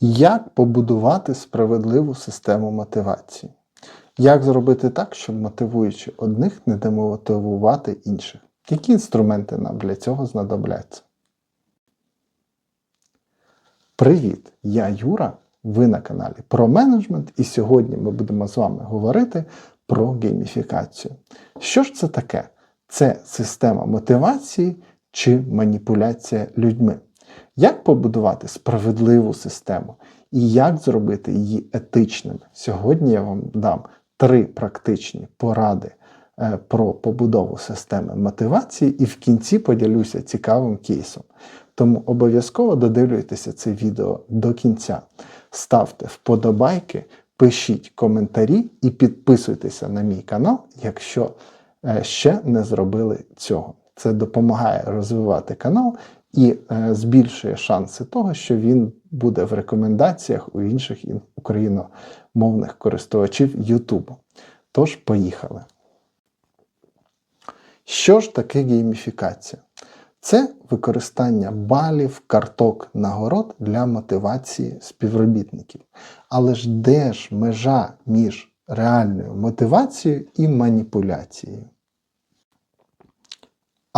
Як побудувати справедливу систему мотивації? Як зробити так, щоб мотивуючи одних, не демотивувати інших? Які інструменти нам для цього знадобляться? Привіт! Я Юра. Ви на каналі про менеджмент, і сьогодні ми будемо з вами говорити про гейміфікацію. Що ж це таке? Це система мотивації чи маніпуляція людьми. Як побудувати справедливу систему і як зробити її етичними? Сьогодні я вам дам три практичні поради е, про побудову системи мотивації, і в кінці поділюся цікавим кейсом. Тому обов'язково додивлюйтеся це відео до кінця. Ставте вподобайки, пишіть коментарі і підписуйтеся на мій канал, якщо е, ще не зробили цього. Це допомагає розвивати канал і е, збільшує шанси того, що він буде в рекомендаціях у інших україномовних користувачів YouTube. Тож, поїхали. Що ж таке гейміфікація? Це використання балів, карток, нагород для мотивації співробітників. Але ж де ж межа між реальною мотивацією і маніпуляцією?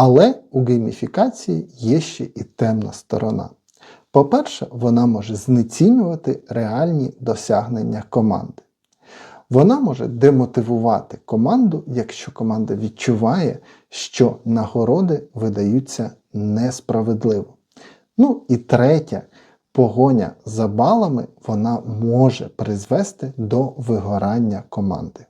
Але у гейміфікації є ще і темна сторона. По-перше, вона може знецінювати реальні досягнення команди. Вона може демотивувати команду, якщо команда відчуває, що нагороди видаються несправедливо. Ну і третє, погоня за балами вона може призвести до вигорання команди.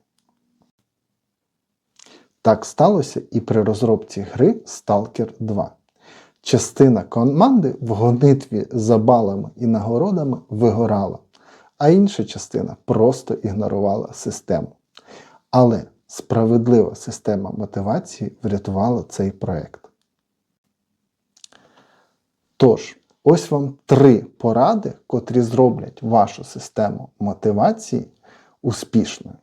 Так сталося і при розробці гри Stalker 2. Частина команди в гонитві за балами і нагородами вигорала, а інша частина просто ігнорувала систему. Але справедлива система мотивації врятувала цей проект. Тож, ось вам три поради, котрі зроблять вашу систему мотивації успішною.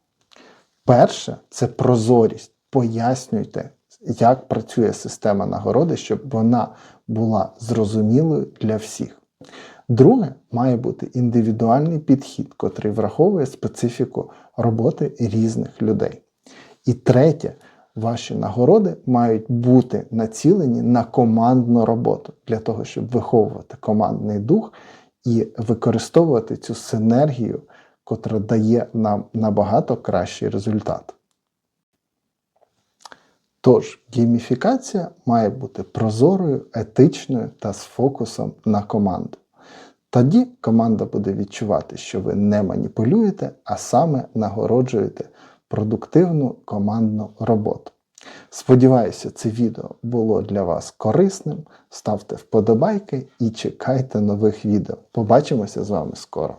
Перше це прозорість. Пояснюйте, як працює система нагороди, щоб вона була зрозумілою для всіх. Друге, має бути індивідуальний підхід, котрий враховує специфіку роботи різних людей. І третє, ваші нагороди мають бути націлені на командну роботу для того, щоб виховувати командний дух і використовувати цю синергію, котра дає нам набагато кращий результат. Тож, гейміфікація має бути прозорою, етичною та з фокусом на команду. Тоді команда буде відчувати, що ви не маніпулюєте, а саме нагороджуєте продуктивну командну роботу. Сподіваюся, це відео було для вас корисним. Ставте вподобайки і чекайте нових відео. Побачимося з вами скоро!